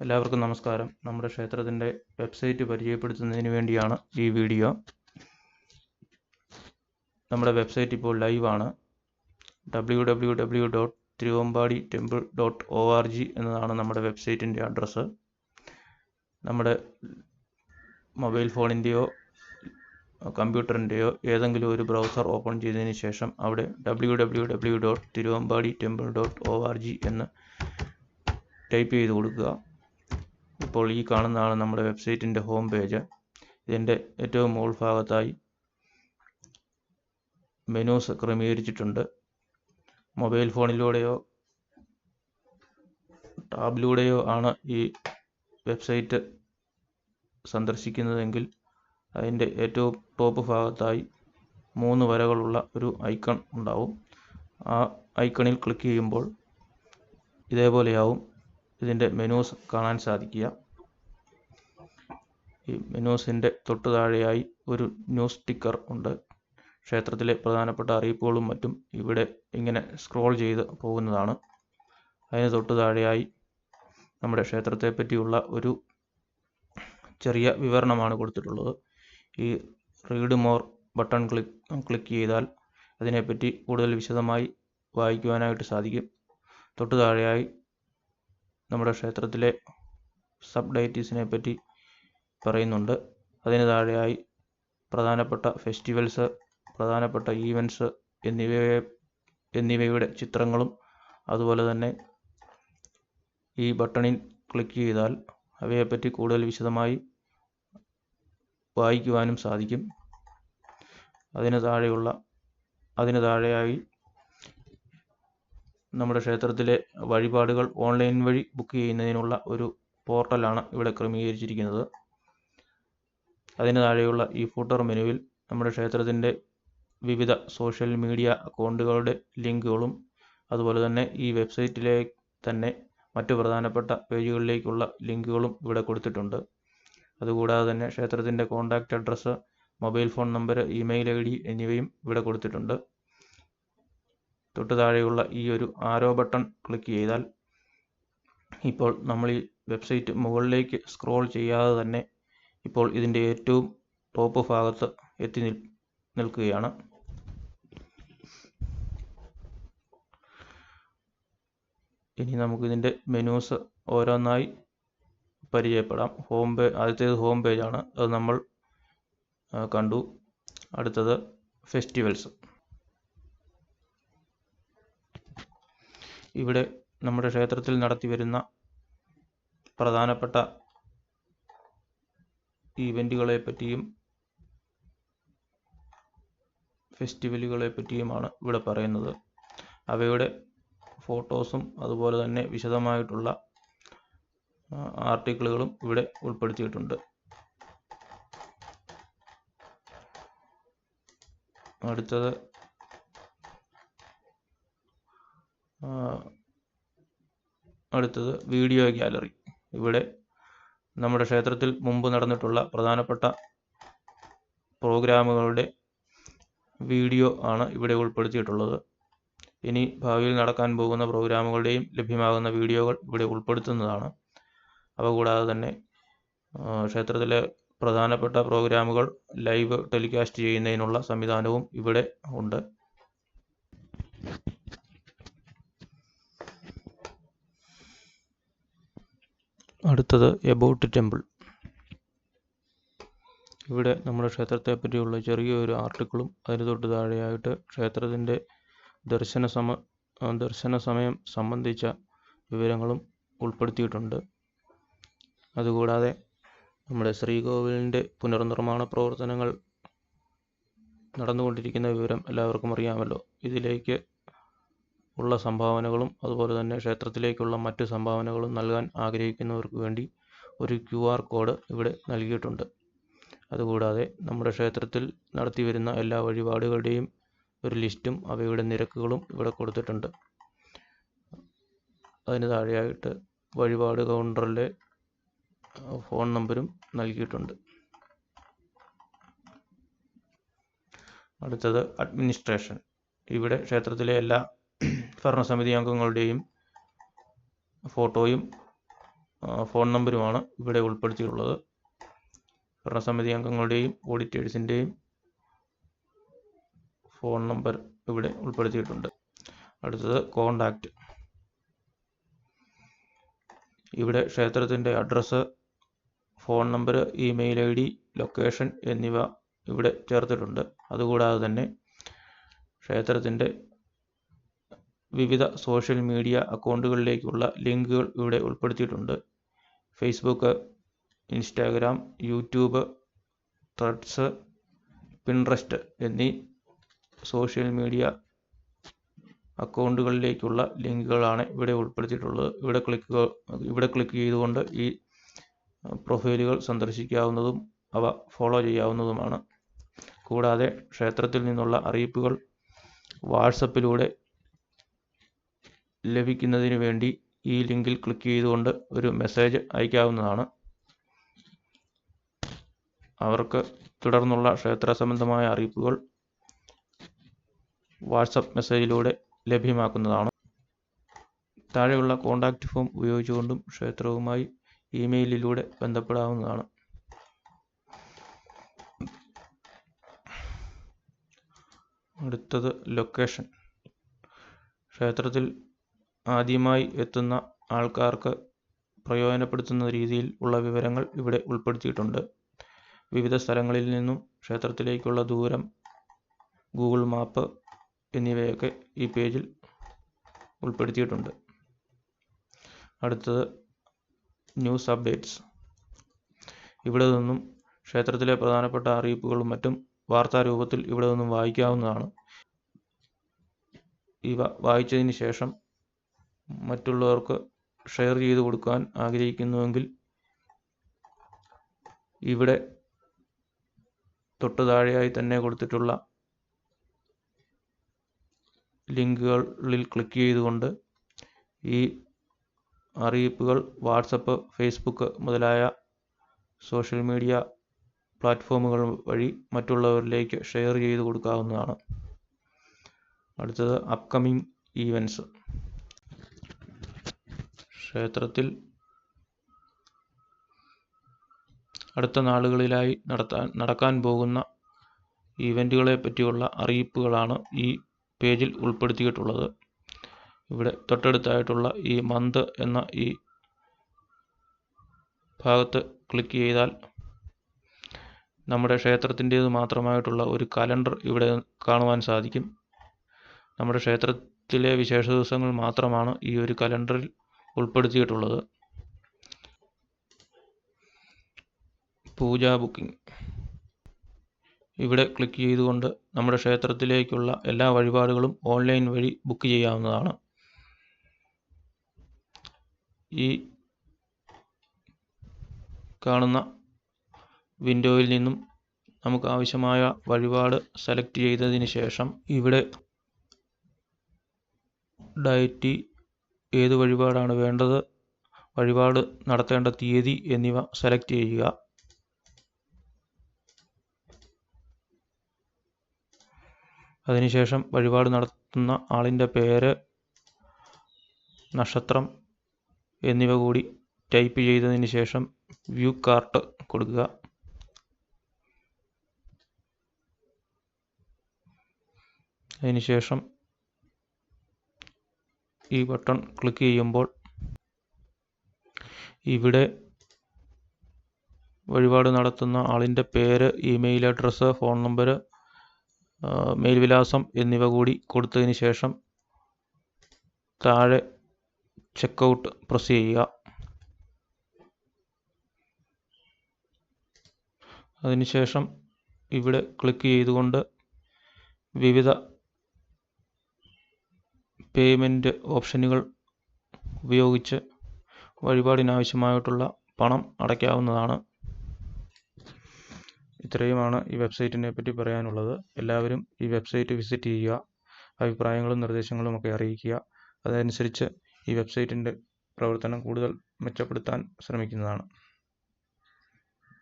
എല്ലാവർക്കും നമസ്കാരം. നമ്മുടെ ക്ഷേത്രത്തിന്റെ വെബ്സൈറ്റ് പരിചയപ്പെടുത്തുന്നതിന് വേണ്ടിയാണ് ഈ വീഡിയോ. നമ്മുടെ വെബ്സൈറ്റ് ഇപ്പോൾ ലൈവാണ് W W W dot Thiruvambadi temple dot O R G എന്നതാണ് നമ്മുടെ വെബ്സൈറ്റിന്റെ അഡ്രസ്സ് നമ്മുടെ മൊബൈൽ ഫോണിന്റെയോ കമ്പ്യൂട്ടറിന്റെയോ ഏതെങ്കിലും ഒരു ബ്രൗസർ ഓപ്പൺ ചെയ്തതിന് ശേഷം അവിടെ W W W dot Thiruvambadi temple dot O R G എന്ന് ടൈപ്പ് ചെയ്ത് കൊടുക്കുക. ഇപ്പോൾ ഈ കാണുന്നതാണ് നമ്മുടെ വെബ്സൈറ്റിന്റെ ഹോം പേജ് ഇതിന്റെ ഏറ്റവും മുകൾ ഭാഗത്തായി മെനൂസ് ക്രമീകരിച്ചിട്ടുണ്ട്. മൊബൈൽ ഫോണിലൂടെയോ ടാബിലൂടെയോ ആണ് ഈ വെബ്സൈറ്റ് സന്ദർശിക്കുന്നതെങ്കിൽ അതിന്റെ ഏറ്റവും ടോപ്പ് ഭാഗത്തായി മൂന്ന് വരകളുള്ള ഒരു ഐക്കൺ ഉണ്ടാവും. ആ ഐക്കണിൽ ക്ലിക്ക് ചെയ്യുമ്പോൾ ഇതേപോലെയാവും ഇതിന്റെ മെനൂസ് കാണാൻ സാധിക്കുക. ഈ മെനൂസിന്റെ തൊട്ടു താഴെയായി ഒരു ന്യൂസ് സ്റ്റിക്കർ ഉണ്ട്. ക്ഷേത്രത്തിലെ പ്രധാനപ്പെട്ട അറിയിപ്പുകളും മറ്റും ഇവിടെ ഇങ്ങനെ സ്ക്രോൾ ചെയ്ത് പോകുന്നതാണ്. അതിന് തൊട്ടു താഴെയായി നമ്മുടെ ക്ഷേത്രത്തെ പറ്റിയുള്ള ഒരു ചെറിയ വിവരണമാണ് കൊടുത്തിട്ടുള്ളത്. ഈ read more button click click ചെയ്താൽ അതിനെപ്പറ്റി കൂടുതൽ വിശദമായി വായിക്കുവാനായിട്ട് സാധിക്കും. തൊട്ടു താഴെയായി നമ്മുടെ ക്ഷേത്രത്തിലെ സബ് ഡയറ്റീസിനെ പറ്റി പറയുന്നുണ്ട്. അതിന് താഴെയായി പ്രധാനപ്പെട്ട ഫെസ്റ്റിവൽസ് പ്രധാനപ്പെട്ട ഈവന്റ്സ് എന്നിവയെ എന്നിവയുടെ ചിത്രങ്ങളും അതുപോലെ തന്നെ ഈ ബട്ടണിൽ ക്ലിക്ക് ചെയ്താൽ അവയെപ്പറ്റി കൂടുതൽ വിശദമായി വായിക്കുവാനും സാധിക്കും. അതിന് താഴെയുള്ള അതിന് താഴെയായി നമ്മുടെ ക്ഷേത്രത്തിലെ വഴിപാടുകൾ ഓൺലൈൻ വഴി ബുക്ക് ചെയ്യുന്നതിനുള്ള ഒരു പോർട്ടലാണ് ഇവിടെ ക്രമീകരിച്ചിരിക്കുന്നത്. അതിന് താഴെയുള്ള ഈ ഫൂട്ടർ മെനുവിൽ നമ്മുടെ ക്ഷേത്രത്തിന്റെ വിവിധ സോഷ്യൽ മീഡിയ അക്കൗണ്ടുകളുടെ ലിങ്കുകളും അതുപോലെ തന്നെ ഈ വെബ്സൈറ്റിലെ തന്നെ മറ്റു പ്രധാനപ്പെട്ട പേജുകളിലേക്കുള്ള ലിങ്കുകളും ഇവിടെ കൊടുത്തിട്ടുണ്ട്. അതുകൂടാതെ തന്നെ ക്ഷേത്രത്തിന്റെ contact address mobile phone number email I D എന്നിവയും ഇവിടെ കൊടുത്തിട്ടുണ്ട്. തൊട്ടു താഴെയുള്ള ഈ ഒരു ആരോ ബട്ടൺ ക്ലിക്ക് ചെയ്താൽ ഇപ്പോൾ നമ്മൾ ഈ വെബ്സൈറ്റ് മുകളിലേക്ക് സ്ക്രോൾ ചെയ്യാതെ തന്നെ ഇപ്പോൾ ഇതിന്റെ ഏറ്റവും ടോപ്പ് ഭാഗത്ത് എത്തി നിൽ നിൽക്കുകയാണ്. ഇനി നമുക്കിതിന്റെ മെനൂസ് ഓരോന്നായി പരിചയപ്പെടാം. ഹോം പേ ആദ്യത്തേത് ഹോം പേജാണ് അത് നമ്മൾ കണ്ടു. അടുത്തത് ഫെസ്റ്റിവൽസ് ഇവിടെ നമ്മുടെ ക്ഷേത്രത്തിൽ നടത്തി വരുന്ന പ്രധാനപ്പെട്ട ഈവന്റുകളെ പറ്റിയും ഫെസ്റ്റിവലുകളെ പറ്റിയുമാണ് ഇവിടെ പറയുന്നത്. അവയുടെ ഫോട്ടോസും അതുപോലെ തന്നെ വിശദമായിട്ടുള്ള ആർട്ടിക്കിളുകളും ഇവിടെ ഉൾപ്പെടുത്തിയിട്ടുണ്ട്. അടുത്തത് അടുത്തത് വീഡിയോ ഗാലറി. ഇവിടെ നമ്മുടെ ക്ഷേത്രത്തിൽ മുമ്പ് നടന്നിട്ടുള്ള പ്രധാനപ്പെട്ട പ്രോഗ്രാമുകളുടെ വീഡിയോ ആണ് ഇവിടെ ഉൾപ്പെടുത്തിയിട്ടുള്ളത്. ഇനി ഭാവിയിൽ നടക്കാൻ പോകുന്ന പ്രോഗ്രാമുകളുടെയും ലഭ്യമാകുന്ന വീഡിയോകൾ ഇവിടെ ഉൾപ്പെടുത്തുന്നതാണ്. അവ കൂടാതെ തന്നെ ക്ഷേത്രത്തിലെ പ്രധാനപ്പെട്ട പ്രോഗ്രാമുകൾ ലൈവ് ടെലികാസ്റ്റ് ചെയ്യുന്നതിനുള്ള സംവിധാനവും ഇവിടെ ഉണ്ട്. അടുത്തത് എബൌട്ട് ടെമ്പിൾ ഇവിടെ നമ്മുടെ ക്ഷേത്രത്തെ പറ്റിയുള്ള ചെറിയൊരു ആർട്ടിക്കിളും അതിന് തൊട്ട് താഴെയായിട്ട് ക്ഷേത്രത്തിന്റെ ദർശന സമ ദർശന സമയം സംബന്ധിച്ച വിവരങ്ങളും ഉൾപ്പെടുത്തിയിട്ടുണ്ട്. അതുകൂടാതെ നമ്മുടെ ശ്രീകോവിലിന്റെ പുനർനിർമ്മാണ പ്രവർത്തനങ്ങൾ നടന്നുകൊണ്ടിരിക്കുന്ന വിവരം എല്ലാവർക്കും അറിയാമല്ലോ. ഇതിലേക്ക് ഉള്ള സംഭാവനകളും അതുപോലെ തന്നെ ക്ഷേത്രത്തിലേക്കുള്ള മറ്റ് സംഭാവനകളും നൽകാൻ ആഗ്രഹിക്കുന്നവർക്ക് വേണ്ടി ഒരു ക്യു ആർ കോഡ് ഇവിടെ നൽകിയിട്ടുണ്ട്. അതുകൂടാതെ നമ്മുടെ ക്ഷേത്രത്തിൽ നടത്തി വരുന്ന എല്ലാ വഴിപാടുകളുടെയും ഒരു ലിസ്റ്റും അവയുടെ നിരക്കുകളും ഇവിടെ കൊടുത്തിട്ടുണ്ട്. അതിന് താഴെയായിട്ട് വഴിപാട് കൗണ്ടറിലെ ഫോൺ നമ്പരും നൽകിയിട്ടുണ്ട്. അടുത്തത് അഡ്മിനിസ്ട്രേഷൻ. ഇവിടെ ക്ഷേത്രത്തിലെ എല്ലാ ഭരണസമിതി അംഗങ്ങളുടെയും ഫോട്ടോയും ഫോൺ നമ്പരുമാണ് ഇവിടെ ഉൾപ്പെടുത്തിയിട്ടുള്ളത്. ഭരണസമിതി അംഗങ്ങളുടെയും ഓഡിറ്റേഴ്സിന്റെയും ഫോൺ നമ്പർ ഇവിടെ ഉൾപ്പെടുത്തിയിട്ടുണ്ട്. അടുത്തത് കോണ്ടാക്റ്റ് ഇവിടെ ക്ഷേത്രത്തിന്റെ address phone number email I D location എന്നിവ ഇവിടെ ചേർത്തിട്ടുണ്ട്. അതുകൂടാതെ തന്നെ ക്ഷേത്രത്തിന്റെ വിവിധ സോഷ്യൽ മീഡിയ അക്കൗണ്ടുകളിലേക്കുള്ള ലിങ്കുകൾ ഇവിടെ ഉൾപ്പെടുത്തിയിട്ടുണ്ട്. Facebook Instagram YouTube Threads Pinterest എന്നീ സോഷ്യൽ മീഡിയ അക്കൗണ്ടുകളിലേക്കുള്ള ലിങ്കുകളാണ് ഇവിടെ ഉൾപ്പെടുത്തിയിട്ടുള്ളത്. ഇവിടെ ക്ലിക്ക് ഇവിടെ ക്ലിക്ക് ചെയ്തുകൊണ്ട് ഈ പ്രൊഫൈലുകൾ സന്ദർശിക്കാവുന്നതും അവ ഫോളോ ചെയ്യാവുന്നതുമാണ്. കൂടാതെ ക്ഷേത്രത്തിൽ നിന്നുള്ള അറിയിപ്പുകൾ വാട്സപ്പിലൂടെ ലഭിക്കുന്നതിന് വേണ്ടി ഈ ലിങ്കിൽ ക്ലിക്ക് ചെയ്തുകൊണ്ട് ഒരു മെസ്സേജ് അയക്കാവുന്നതാണ്. അവർക്ക് തുടർന്നുള്ള ക്ഷേത്ര സംബന്ധമായ അറിയിപ്പുകൾ വാട്സപ്പ് മെസ്സേജിലൂടെ ലഭ്യമാക്കുന്നതാണ്. താഴെയുള്ള കോൺടാക്റ്റ് ഫോം ഉപയോഗിച്ചുകൊണ്ടും ക്ഷേത്രവുമായി ഇമെയിലിലൂടെ ബന്ധപ്പെടാവുന്നതാണ്. അടുത്തത് ലൊക്കേഷൻ ക്ഷേത്രത്തിൽ ആദ്യമായി എത്തുന്ന ആൾക്കാർക്ക് പ്രയോജനപ്പെടുത്തുന്ന രീതിയിൽ ഉള്ള വിവരങ്ങൾ ഇവിടെ ഉൾപ്പെടുത്തിയിട്ടുണ്ട്. വിവിധ സ്ഥലങ്ങളിൽ നിന്നും ക്ഷേത്രത്തിലേക്കുള്ള ദൂരം ഗൂഗിൾ മാപ്പ് എന്നിവയൊക്കെ ഈ പേജിൽ ഉൾപ്പെടുത്തിയിട്ടുണ്ട്. അടുത്തത് ന്യൂസ് അപ്ഡേറ്റ്സ്. ഇവിടെ നിന്നും ക്ഷേത്രത്തിലെ പ്രധാനപ്പെട്ട അറിയിപ്പുകളും മറ്റും വാർത്താരൂപത്തിൽ ഇവിടെ നിന്നും വായിക്കാവുന്നതാണ്. ഇവ വായിച്ചതിന് ശേഷം മറ്റുള്ളവർക്ക് ഷെയർ ചെയ്ത് കൊടുക്കാൻ ആഗ്രഹിക്കുന്നുവെങ്കിൽ ഇവിടെ തൊട്ട് താഴെയായി തന്നെ കൊടുത്തിട്ടുള്ള ലിങ്കുകളിൽ ക്ലിക്ക് ചെയ്തുകൊണ്ട് ഈ അറിയിപ്പുകൾ വാട്സപ്പ് ഫേസ്ബുക്ക് മുതലായ സോഷ്യൽ മീഡിയ പ്ലാറ്റ്ഫോമുകൾ വഴി മറ്റുള്ളവരിലേക്ക് ഷെയർ ചെയ്ത് കൊടുക്കാവുന്നതാണ്. അടുത്തത് അപ്കമിങ് ഈവന്റ്സ് ക്ഷേത്രത്തിൽ അടുത്ത നാളുകളിലായി നടത്താൻ നടക്കാൻ പോകുന്ന ഈവന്റുകളെ പറ്റിയുള്ള അറിയിപ്പുകളാണ് ഈ പേജിൽ ഉൾപ്പെടുത്തിയിട്ടുള്ളത്. ഇവിടെ തൊട്ടടുത്തായിട്ടുള്ള ഈ മന്ത് എന്ന ഈ ഭാഗത്ത് ക്ലിക്ക് ചെയ്താൽ നമ്മുടെ ക്ഷേത്രത്തിന്റേത് മാത്രമായിട്ടുള്ള ഒരു കലണ്ടർ ഇവിടെ കാണുവാൻ സാധിക്കും. നമ്മുടെ ക്ഷേത്രത്തിലെ വിശേഷ ദിവസങ്ങൾ മാത്രമാണ് ഈ ഒരു കലണ്ടറിൽ ഉൾപ്പെടുത്തിയിട്ടുള്ളത്. പൂജാ ബുക്കിംഗ്. ഇവിടെ ക്ലിക്ക് ചെയ്തുകൊണ്ട് നമ്മുടെ ക്ഷേത്രത്തിലേക്കുള്ള എല്ലാ വഴിപാടുകളും ഓൺലൈൻ വഴി ബുക്ക് ചെയ്യാവുന്നതാണ്. ഈ കാണുന്ന വിൻഡോയിൽ നിന്നും നമുക്ക് ആവശ്യമായ വഴിപാട് സെലക്ട് ചെയ്തതിന് ശേഷം ഇവിടെ ഡയറ്റി ഏത് വഴിപാടാണ് വേണ്ടത്? വഴിപാട് നടത്തേണ്ട തീയതി എന്നിവ സെലക്ട് ചെയ്യുക. അതിനുശേഷം വഴിപാട് നടത്തുന്ന ആളിന്റെ പേര് നക്ഷത്രം എന്നിവ കൂടി ടൈപ്പ് ചെയ്തതിന് ശേഷം വ്യൂ കാർട്ട് കൊടുക്കുക. അതിനുശേഷം ഈ ബട്ടൺ ക്ലിക്ക് ചെയ്യുമ്പോൾ ഇവിടെ വഴിപാട് നടത്തുന്ന ആളിന്റെ പേര് email address phone number mail വിലാസം എന്നിവ കൂടി കൊടുത്തതിന് ശേഷം താഴെ ചെക്ക് ഔട്ട് പ്രസ് ചെയ്യുക. അതിനുശേഷം ഇവിടെ ക്ലിക്ക് ചെയ്തുകൊണ്ട് വിവിധ പേയ്മെന്റ് ഓപ്ഷനുകൾ ഉപയോഗിച്ച് വഴിപാടിനാവശ്യമായിട്ടുള്ള പണം അടയ്ക്കാവുന്നതാണ്. ഇത്രയുമാണ് ഈ വെബ്സൈറ്റിനെ പറ്റി പറയാനുള്ളത്. എല്ലാവരും ഈ വെബ്സൈറ്റ് വിസിറ്റ് ചെയ്യുക അഭിപ്രായങ്ങളും നിർദ്ദേശങ്ങളും ഒക്കെ അറിയിക്കുക. അതനുസരിച്ച് ഈ വെബ്സൈറ്റിന്റെ പ്രവർത്തനം കൂടുതൽ മെച്ചപ്പെടുത്താൻ ശ്രമിക്കുന്നതാണ്.